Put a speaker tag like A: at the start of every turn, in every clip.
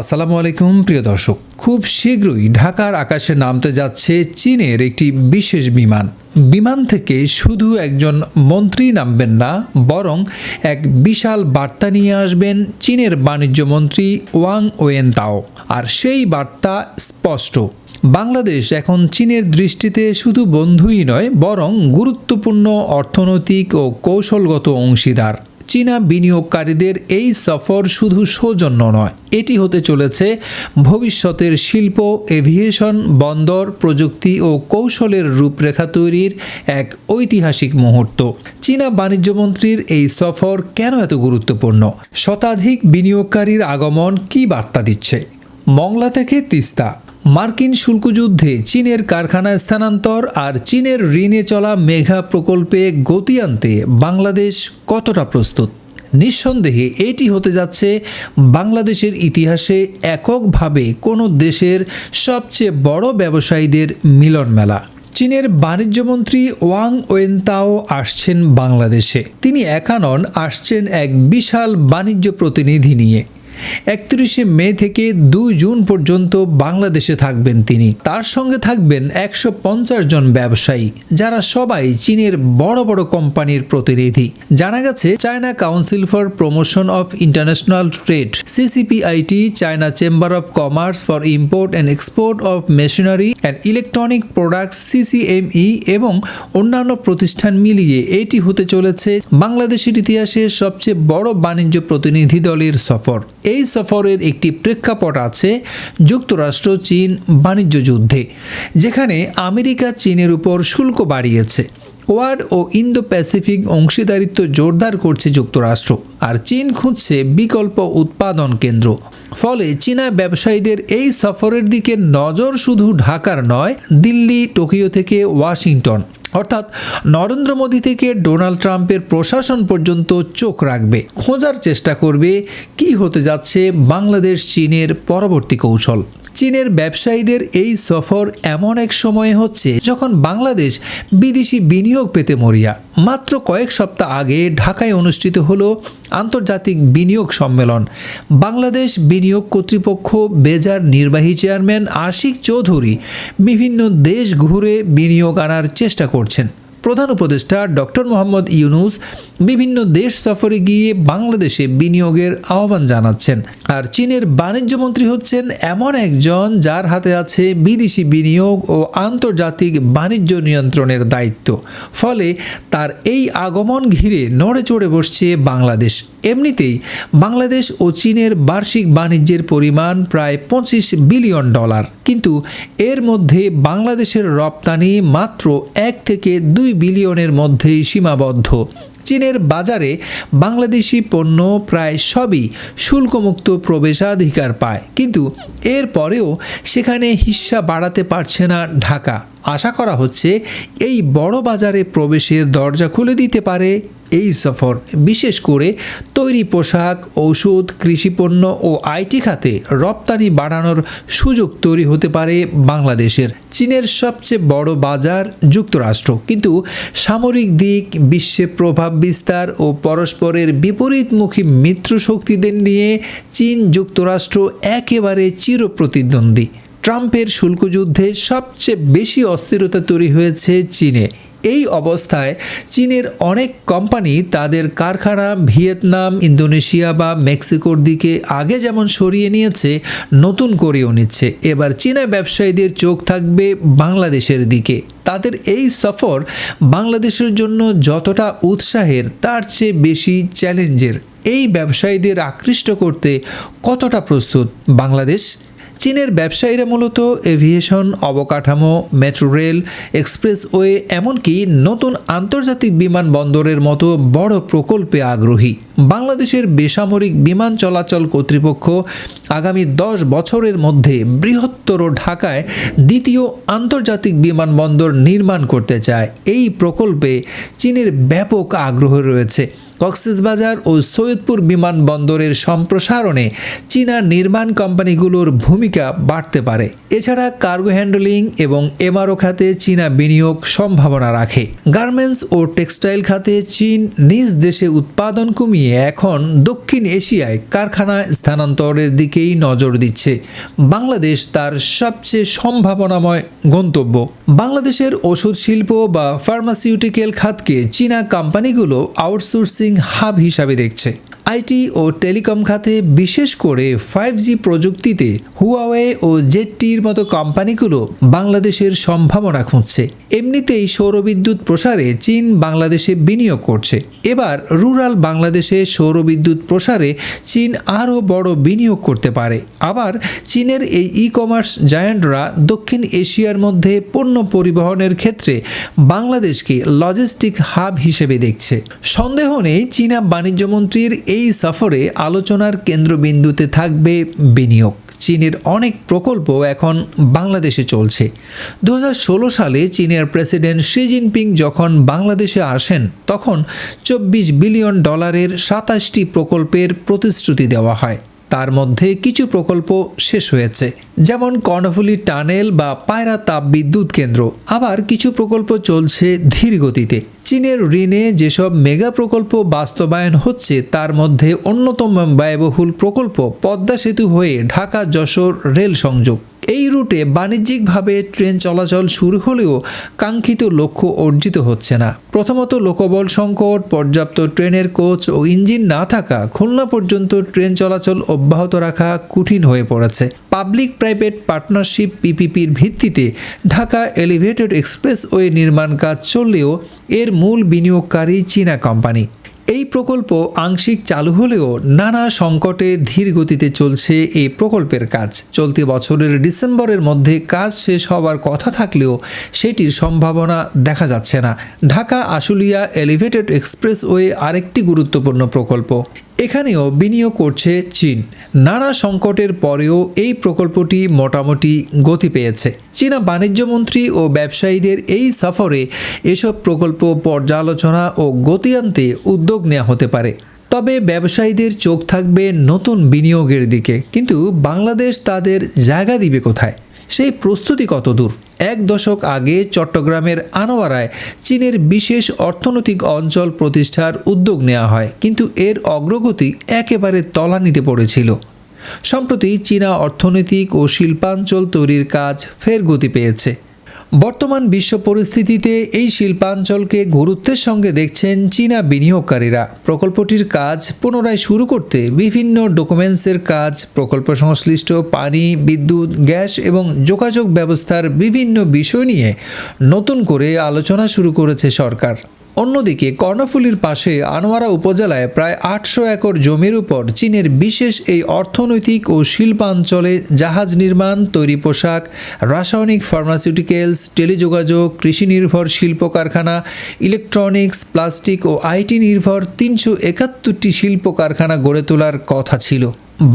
A: আসসালামু আলাইকুম, প্রিয় দর্শক। খুব শীঘ্রই ঢাকার আকাশে নামতে যাচ্ছে চীনের একটি বিশেষ বিমান। বিমান থেকে শুধু একজন মন্ত্রী নামবেন না, বরং এক বিশাল বার্তা নিয়ে আসবেন চীনের বাণিজ্য মন্ত্রী ওয়াং ওয়েন তাও আর সেই বার্তা স্পষ্ট। বাংলাদেশ এখন চীনের দৃষ্টিতে শুধু বন্ধুই নয়, বরং গুরুত্বপূর্ণ অর্থনৈতিক ও কৌশলগত অংশীদার। চীনা বিনিয়োগকারীদের এই সফর শুধু সৌজন্য নয়, এটি হতে চলেছে ভবিষ্যতের শিল্প, এভিয়েশন, বন্দর, প্রযুক্তি ও কৌশলের রূপরেখা তৈরির এক ঐতিহাসিক মুহূর্ত। চীনা বাণিজ্যমন্ত্রীর এই সফর কেন এত গুরুত্বপূর্ণ? শতাধিক বিনিয়োগকারীর আগমন কী বার্তা দিচ্ছে? মংলা থেকে তিস্তা। মার্কিন শুল্কযুদ্ধে চীনের কারখানা স্থানান্তর আর চীনের ঋণে চলা মেঘা প্রকল্পে গতি আনতে বাংলাদেশ কতটা প্রস্তুত? নিঃসন্দেহে এটি হতে যাচ্ছে বাংলাদেশের ইতিহাসে এককভাবে কোনো দেশের সবচেয়ে বড় ব্যবসায়ীদের মিলন মেলা। চীনের বাণিজ্যমন্ত্রী ওয়াং ওয়েনতাও আসছেন বাংলাদেশে। তিনি একা নন, আসছেন এক বিশাল বাণিজ্য প্রতিনিধি নিয়ে। একত্রিশে মে থেকে দুই জুন পর্যন্ত বাংলাদেশে থাকবেন তিনি। তার সঙ্গে থাকবেন একশো পঞ্চাশ জন ব্যবসায়ী, যারা সবাই চীনের বড় বড় কোম্পানির প্রতিনিধি। জানা গেছে, China council for promotion of international trade, CCPIT, China chamber of commerce for import and export of machinery and electronic products, CCME এবং অন্যান্য প্রতিষ্ঠান মিলিয়ে এটি হতে চলেছে বাংলাদেশের ইতিহাসে সবচেয়ে বড় বাণিজ্য প্রতিনিধি দলের সফর। এই সফরের একটি প্রেক্ষাপট আছে যুক্তরাষ্ট্র, চীন বাণিজ্য যুদ্ধে, যেখানে আমেরিকা চীনের উপর শুল্ক বাড়িয়েছে। কোয়াড ও ইন্দো প্যাসিফিক অংশীদারিত্ব জোরদার করছে যুক্তরাষ্ট্র আর চীন খুঁজছে বিকল্প উৎপাদন কেন্দ্র। ফলে চীনা ব্যবসায়ীদের এই সফরের দিকে নজর শুধু ঢাকার নয়, দিল্লি, টোকিও থেকে ওয়াশিংটন। অর্থাৎ নরেন্দ্র মোদী থেকে ডোনাল্ড ট্রাম্পের প্রশাসন পর্যন্ত চোখ রাখবে, খোঁজার চেষ্টা করবে কি হতে যাচ্ছে বাংলাদেশ চীনের পরবর্তী কৌশল। চীনের ব্যবসায়ীদের এই সফর এমন এক সময়ে হচ্ছে যখন বাংলাদেশ বিদেশি বিনিয়োগ পেতে মরিয়া। মাত্র কয়েক সপ্তাহ আগে ঢাকায় অনুষ্ঠিত হলো আন্তর্জাতিক বিনিয়োগ সম্মেলন। বাংলাদেশ বিনিয়োগ কর্তৃপক্ষ বেজার নির্বাহী চেয়ারম্যান আশিক চৌধুরী বিভিন্ন দেশ ঘুরে বিনিয়োগ আনার চেষ্টা করছেন। প্রধান উপদেষ্টা ডক্টর মোহাম্মদ ইউনুস বিভিন্ন দেশ সফরে গিয়ে বাংলাদেশে বিনিয়োগের আহ্বান জানাচ্ছেন। আর চীনের বাণিজ্য মন্ত্রী হচ্ছেন এমন একজন যার হাতে আছে বিদেশি বিনিয়োগ ও আন্তর্জাতিক বাণিজ্য নিয়ন্ত্রণের দায়িত্ব। ফলে তার এই আগমন ঘিরে নড়ে চড়ে বসছে বাংলাদেশ। এমনিতেই বাংলাদেশ ও চীনের বার্ষিক বাণিজ্যের পরিমাণ প্রায় পঁচিশ বিলিয়ন ডলার। কিন্তু এর মধ্যে বাংলাদেশের রপ্তানি মাত্র এক থেকে দুই বিলিয়নের মধ্যেই সীমাবদ্ধ। চীনের বাজারে বাংলাদেশি পণ্য প্রায় সবই শুল্কমুক্ত প্রবেশাধিকার পায়। কিন্তু এর পরেও সেখানে হিস্সা বাড়াতে পারছে না ঢাকা। আশা করা হচ্ছে এই বড় বাজারে প্রবেশের দরজা খুলে দিতে পারে এই সফর। বিশেষ করে তৈরি পোশাক, ঔষধ, কৃষিপণ্য ও আইটি খাতে রপ্তানি বাড়ানোর সুযোগ তৈরি হতে পারে বাংলাদেশের। চীনের সবচেয়ে বড় বাজার যুক্তরাষ্ট্র। কিন্তু সামরিক দিক বিশ্বে প্রভাব বিস্তার ও পরস্পরের বিপরীতমুখী মিত্র শক্তিদের নিয়ে চীন যুক্তরাষ্ট্র একেবারে চিরপ্রতিদ্বন্দ্বী। ট্রাম্পের শুল্কযুদ্ধে সবচেয়ে বেশি অস্থিরতা তৈরি হয়েছে চীনে। এই অবস্থায় চীনের অনেক কোম্পানি তাদের কারখানা ভিয়েতনাম, ইন্দোনেশিয়া বা মেক্সিকোর দিকে আগে যেমন সরিয়ে নিয়েছে, নতুন করেও নিচ্ছে। এবার চীনা ব্যবসায়ীদের চোখ থাকবে বাংলাদেশের দিকে। তাদের এই সফর বাংলাদেশের জন্য যতটা উৎসাহের, তার চেয়ে বেশি চ্যালেঞ্জের। এই ব্যবসায়ীদের আকৃষ্ট করতে কতটা প্রস্তুত বাংলাদেশ? চীনের ব্যবসায়ীরা মূলত এভিয়েশন, অবকাঠামো, মেট্রো রেল, এক্সপ্রেসওয়ে, এমনকি নতুন আন্তর্জাতিক বিমানবন্দরের মতো বড় প্রকল্পে আগ্রহী। বাংলাদেশের বেসামরিক বিমান চলাচল কর্তৃপক্ষ আগামী দশ বছরের মধ্যে বৃহত্তর ঢাকায় দ্বিতীয় আন্তর্জাতিক বিমানবন্দর নির্মাণ করতে চায়। এই প্রকল্পে চীনের ব্যাপক আগ্রহ রয়েছে। কক্সবাজার ও সৈয়দপুর বিমানবন্দরের সম্প্রসারণে চীনা নির্মাণ কোম্পানিগুলোর ভূমিকা বাড়তে পারে। এছাড়া কার্গো হ্যান্ডলিং এবং এমআরও খাতে চীনা বিনিয়োগ সম্ভাবনা রাখে। গার্মেন্টস ও টেক্সটাইল খাতে চীন নিজ দেশে উৎপাদন কমিয়ে এখন দক্ষিণ এশিয়ায় কারখানা স্থানান্তরের দিকেই নজর দিচ্ছে। বাংলাদেশ তার সবচেয়ে সম্ভাবনাময় গন্তব্য। বাংলাদেশের ওষুধ শিল্প বা ফার্মাসিউটিক্যাল খাতকে চীনা কোম্পানিগুলো আউটসোর্সিং হাব হিসাবে দেখছে। আইটি ও টেলিকম খাতে বিশেষ করে ফাইভ জি প্রযুক্তিতে হুয়াওয়ে ও জেটটির মতো কোম্পানিগুলো বাংলাদেশের সম্ভাবনা খুঁজছে। এমনিতেই সৌরবিদ্যুৎ প্রসারে চীন বাংলাদেশে বিনিয়োগ করছে। এবার রুরাল বাংলাদেশে সৌরবিদ্যুৎ প্রসারে চীন আরও বড় বিনিয়োগ করতে পারে। আবার চীনের এই ই কমার্স জায়ান্টরা দক্ষিণ এশিয়ার মধ্যে পণ্য পরিবহনের ক্ষেত্রে বাংলাদেশকে লজিস্টিক হাব হিসেবে দেখছে। সন্দেহ নেই চীনা বাণিজ্যমন্ত্রীর এই সফরে আলোচনার কেন্দ্রবিন্দুতে থাকবে বিনিয়োগ। চীনের অনেক প্রকল্প এখন বাংলাদেশে চলছে। দু হাজার ষোলো সালে চীনের প্রেসিডেন্ট শি জিনপিং যখন বাংলাদেশে আসেন, তখন চব্বিশ বিলিয়ন ডলারের সাতাশটি প্রকল্পের প্রতিশ্রুতি দেওয়া হয়। তার মধ্যে কিছু প্রকল্প শেষ হয়েছে, যেমন কর্ণফুলি টানেল বা পায়রা তাপ বিদ্যুৎ কেন্দ্র। আবার কিছু প্রকল্প চলছে ধীর গতিতে। চীনের ঋণে যেসব মেগা প্রকল্প বাস্তবায়ন হচ্ছে, তার মধ্যে অন্যতম ব্যয়বহুল প্রকল্প পদ্মা সেতু হয়ে ঢাকা যশোর রেল সংযোগ। এই রুটে বাণিজ্যিকভাবে ট্রেন চলাচল শুরু হলেও কাঙ্ক্ষিত লক্ষ্য অর্জিত হচ্ছে না। প্রথমত লোকবল সংকট, পর্যাপ্ত ট্রেনের কোচ ও ইঞ্জিন না থাকা, খুলনা পর্যন্ত ট্রেন চলাচল অব্যাহত রাখা কঠিন হয়ে পড়েছে। পাবলিক প্রাইভেট পার্টনারশিপ পিপিপির ভিত্তিতে ঢাকা এলিভেটেড এক্সপ্রেসওয়ে নির্মাণ কাজ চললেও এর মূল বিনিয়োগকারী চীনা কোম্পানি। এই প্রকল্প আংশিক চালু হলেও নানা সংকটে ধীর গতিতে চলছে এই প্রকল্পের কাজ। চলতি বছরের ডিসেম্বরের মধ্যে কাজ শেষ হওয়ার কথা থাকলেও সেটির সম্ভাবনা দেখা যাচ্ছে না। ঢাকা আশুলিয়া এলিভেটেড এক্সপ্রেসওয়ে আরেকটি গুরুত্বপূর্ণ প্রকল্প। এখানেও বিনিয়োগ করছে চীন। নানা সংকটের পরেও এই প্রকল্পটি মোটামুটি গতি পেয়েছে। চীনা বাণিজ্যমন্ত্রী ও ব্যবসায়ীদের এই সফরে এসব প্রকল্প পর্যালোচনা ও গতি আনতে উদ্যোগ নেওয়া হতে পারে। তবে ব্যবসায়ীদের চোখ থাকবে নতুন বিনিয়োগের দিকে। কিন্তু বাংলাদেশ তাদের জায়গা দিবে কোথায়? সেই প্রস্তুতি কত দূর এক দশক আগে চট্টগ্রামের আনোয়ারায় চীনের বিশেষ অর্থনৈতিক অঞ্চল প্রতিষ্ঠার উদ্যোগ নেওয়া হয়, কিন্তু এর অগ্রগতি একেবারে তলানিতে পড়েছিল। সম্প্রতি চীনা অর্থনৈতিক ও শিল্পাঞ্চল তৈরির কাজ ফের গতি পেয়েছে। বর্তমান বিশ্ব পরিস্থিতিতে এই শিল্পাঞ্চলকে গুরুত্বের সঙ্গে দেখছেন চীনা বিনিয়োগকারীরা। প্রকল্পটির কাজ পুনরায় শুরু করতে বিভিন্ন ডকুমেন্টসের কাজ, প্রকল্প সংশ্লিষ্ট পানি, বিদ্যুৎ, গ্যাস এবং যোগাযোগ ব্যবস্থার বিভিন্ন বিষয় নিয়ে নতুন করে আলোচনা শুরু করেছে সরকার। অন্যদিকে কর্ণফুলীর পাশে আনোয়ারা উপজেলায় প্রায় আটশো একর জমির উপর চীনের বিশেষ এই অর্থনৈতিক ও শিল্পাঞ্চলে জাহাজ নির্মাণ, তৈরি পোশাক, রাসায়নিক ফার্মাসিউটিক্যালস, টেলিযোগাযোগ, কৃষি নির্ভর শিল্প কারখানা, ইলেকট্রনিক্স, প্লাস্টিক ও আইটি নির্ভর তিনশো একাত্তরটি শিল্প কারখানা গড়ে তোলার কথা ছিল।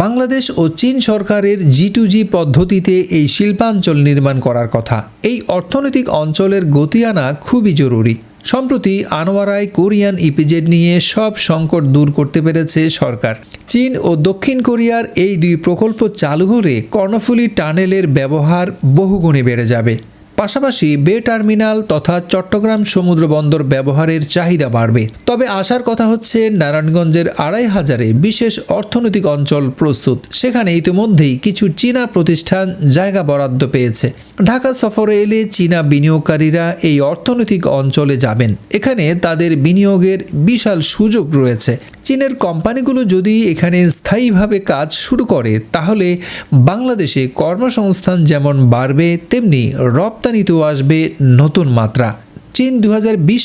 A: বাংলাদেশ ও চীন সরকারের জি টু জি পদ্ধতিতে এই শিল্পাঞ্চল নির্মাণ করার কথা। এই অর্থনৈতিক অঞ্চলের গতি আনা খুবই জরুরি। সম্প্রতি আনোয়ারায় কোরিয়ান ইপিজেড নিয়ে সব সংকট দূর করতে পেরেছে সরকার। চীন ও দক্ষিণ কোরিয়ার এই দুই প্রকল্প চালু হলে কর্ণফুলী টানেলের ব্যবহার বহুগুণে বেড়ে যাবে। পাশাপাশি বে টার্মিনাল তথা চট্টগ্রাম সমুদ্র বন্দর ব্যবহারের চাহিদা বাড়বে। তবে আসার কথা হচ্ছে, নারায়ণগঞ্জের আড়াই হাজারে বিশেষ অর্থনৈতিক অঞ্চল প্রস্তুত। সেখানে ইতিমধ্যেই কিছু চীনা প্রতিষ্ঠান জায়গা বরাদ্দ পেয়েছে। ঢাকা সফরে এলে চীনা বিনিয়োগকারীরা এই অর্থনৈতিক অঞ্চলে যাবেন। এখানে তাদের বিনিয়োগের বিশাল সুযোগ রয়েছে। চীনের কোম্পানিগুলো যদি এখানে স্থায়ীভাবে কাজ শুরু করে, তাহলে বাংলাদেশে কর্মসংস্থান যেমন বাড়বে, তেমনি রপ্তানিতেও আসবে নতুন মাত্রা। চীন দু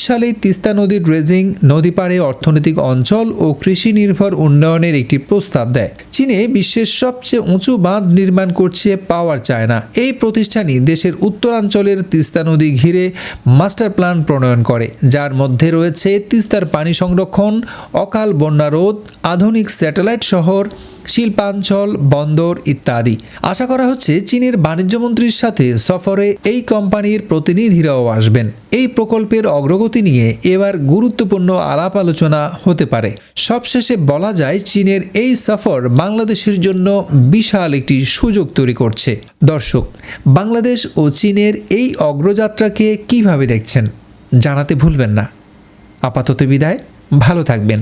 A: সালে তিস্তা নদীর ড্রেজিং নদী পাড়ে অর্থনৈতিক অঞ্চল ও কৃষি নির্ভর উন্নয়নের একটি প্রস্তাব দেয়। চীনে বিশ্বের সবচেয়ে উঁচু বাঁধ নির্মাণ করছে পাওয়ার চায়না। এই প্রতিষ্ঠানই দেশের উত্তরাঞ্চলের তিস্তা নদী ঘিরে মাস্টার প্ল্যান প্রণয়ন করে। যার মধ্যে রয়েছে তিস্তার পানি সংরক্ষণ, অকাল বন্যা রোধ, আধুনিক স্যাটেলাইট শহর শিল্পাঞ্চল, বন্দর ইত্যাদি। আশা করা হচ্ছে চীনের বাণিজ্য মন্ত্রীর সাথে সফরে এই কোম্পানির প্রতিনিধিরাও আসবেন। এই প্রকল্পের অগ্রগতি নিয়ে এবার গুরুত্বপূর্ণ আলাপ আলোচনা হতে পারে। সবশেষে বলা যায়, চীনের এই সফর বাংলাদেশের জন্য বিশাল একটি সুযোগ তৈরি করছে। দর্শক, বাংলাদেশ ও চীনের এই অগ্রযাত্রাকে কীভাবে দেখছেন, জানাতে ভুলবেন না। আপাতত বিদায়, ভালো থাকবেন।